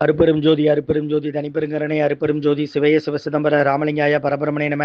அருப்பெரும் ஜோதி அருப்பெரும் ஜோதி தனிப்பெருங்கரணை அருப்பெரும் ஜோதி சிவய சிவ சிதம்பர ராமலிங்காய பரபிரமணே நம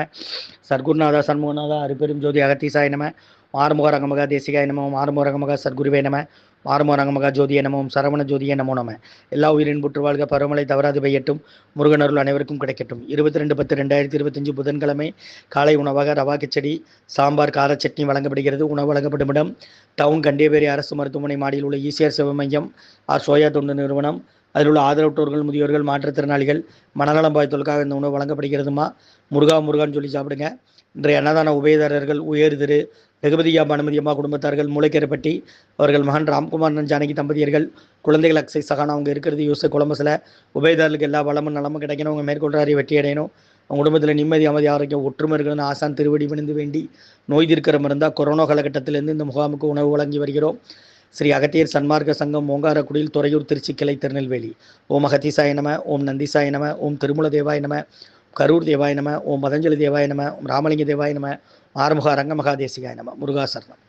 சர்க்குருநாதா சண்முகநாதா அருப்பெரும் ஜோதி அகத்தீசாய நம மாறுமுக ரங்கமக தேசிகாய நம மாறுமுக ரங்கமக சர்க்குருவே நம மாறுமுக ரங்கமக ஜோதிய நமவும் சரவண ஜோதிய நமோ நம. எல்லா உயிரின் புற்று வாழ்க பருவமழை தவறாது பெய்யட்டும் முருகனருள் அனைவருக்கும் கிடைக்கட்டும். இருபத்தி ரெண்டு பத்து ரெண்டாயிரத்தி இருபத்தஞ்சு புதன்கிழமை காலை உணவாக ரவா கிச்சடி சாம்பார் கார சட்னி வழங்கப்படுகிறது. உணவு வழங்கப்படும் இடம் டவுன் கண்டியபேரி அரசு மருத்துவமனை மாடியில் உள்ள ஈசிஆர் சிவ மையம் ஆர் சோயா தொண்டு நிறுவனம் அதில் உள்ள ஆதரவற்றோர்கள் முதியோர்கள் மாற்றுத்திறனாளிகள் மனநலம் பாய்த்தலுக்காக இந்த உணவு வழங்கப்படுகிறதுமா? முருகா முருகான்னு சொல்லி சாப்பிடுங்க. இன்றைய அன்னதான உபயதாரர்கள் உயர் திரு ரகுபதியா பானுமதி அம்மா குடும்பத்தார்கள் மூளைக்கரைப்பட்டி அவர்கள் மகன் ராம்குமார் ஜானகி தம்பதியர்கள் குழந்தைகள் அக்ஸை சகானா அவங்க இருக்கிறது யூஸ் கொலம்பஸில் உபயதாரர்களுக்கு எல்லா வளமும் நலமும் கிடைக்கணும் அவங்க மேற்கொள்றாரி வெற்றி அடையணும். அவங்க குடும்பத்தில் நிம்மதி அமைதி ஆரோக்கியம் ஒற்றுமை இருக்கணும்னு ஆசான் திருவடி பணிந்து வேண்டி நோய் தீர்க்கிற இருந்தால் கொரோனா காலகட்டத்திலிருந்து இந்த முகாமுக்கு உணவு வழங்கி வருகிறோம். ஸ்ரீ அகத்தியர் சன்மார்க்க சங்கம் ஓங்காரக்குடியில் துறையூர் திருச்சி கிளை திருநெல்வேலி. ஓம் அகத்தீசாய நம ஓம் நந்திசாய நம ஓம் திருமூல தேவாய நம கரூர் தேவாய நம ஓம் பதஞ்சலி தேவாய நம ஓம் ராமலிங்க தேவாய நம ஆறுமுக ரங்கமகா தேசிகாய நம முருகாசரணம்.